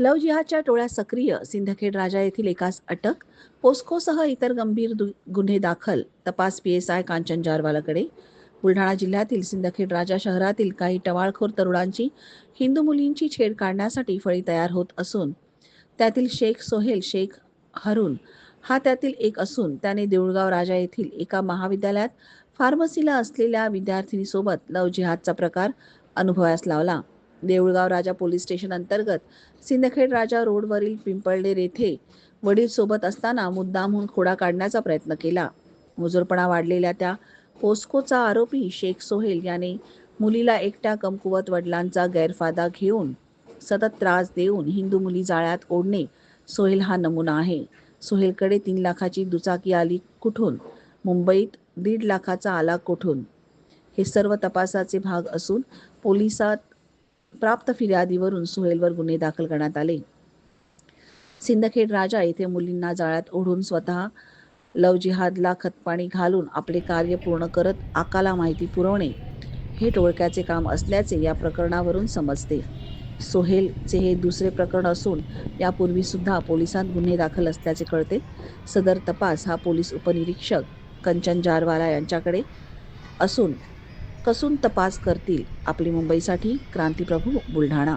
लव जिहादच्या टोळ्या सक्रिय सिंदखेड राजा येथील एकास अटक पोस्कोसह इतर गंभीर दु- गुन्हे दाखल तपास पी एस आय कांचन जारवालाकडे. बुलढाणा जिल्ह्यातील सिंदखेड राजा शहरातील काही टवाळखोर तरुणांची हिंदू मुलींची छेड काढण्यासाठी फळी तयार होत असून त्यातील शेख सोहेल शेख हरून हा त्यातील एक असून त्याने देऊळगाव राजा येथील एका महाविद्यालयात फार्मसीला असलेल्या विद्यार्थिनीसोबत लव जिहादचा प्रकार अनुभवास लावला. देऊळगाव राजा पोलीस स्टेशन अंतर्गत सिंदखेड राजा रोडवरील पिंपळनेर येथे वडील सोबत असताना मुद्दामहून खोडा काढण्याचा प्रयत्न केला. मुजोरपणा वाढलेल्या त्या पोस्कोचा आरोपी शेख सोहेल याने मुलीला एकट्या कमकुवत वडिलांचा गैरफायदा घेऊन सतत त्रास देऊन हिंदू मुली जाळ्यात ओढणे सोहेल हा नमुना आहे. सोहेलकडे तीन लाखाची दुचाकी आली कुठून? मुंबईत दीड लाखाचा आला कुठून? हे सर्व तपासाचे भाग असून पोलिसात प्राप्त फिर्यादीवरून सुहेलवर गुन्हे दाखल करण्यात आले. सिंदखेड राजा येथे मुलींना जाळ्यात ओढून स्वतः लव जिहादला खतपाणी घालून आपले कार्य पूर्ण करत आकाला माहिती पुरवणे हे टोळक्याचे काम असल्याचे या प्रकरणावरून समजते. सोहेलचे हे दुसरे प्रकरण असून यापूर्वी सुद्धा पोलिसात गुन्हे दाखल असल्याचे कळते. सदर तपास हा पोलीस उपनिरीक्षक कंचन जारवाला यांच्याकडे असून कसून तपास करतील. आपली मुंबईसाठी क्रांतीप्रभू बुलढाणा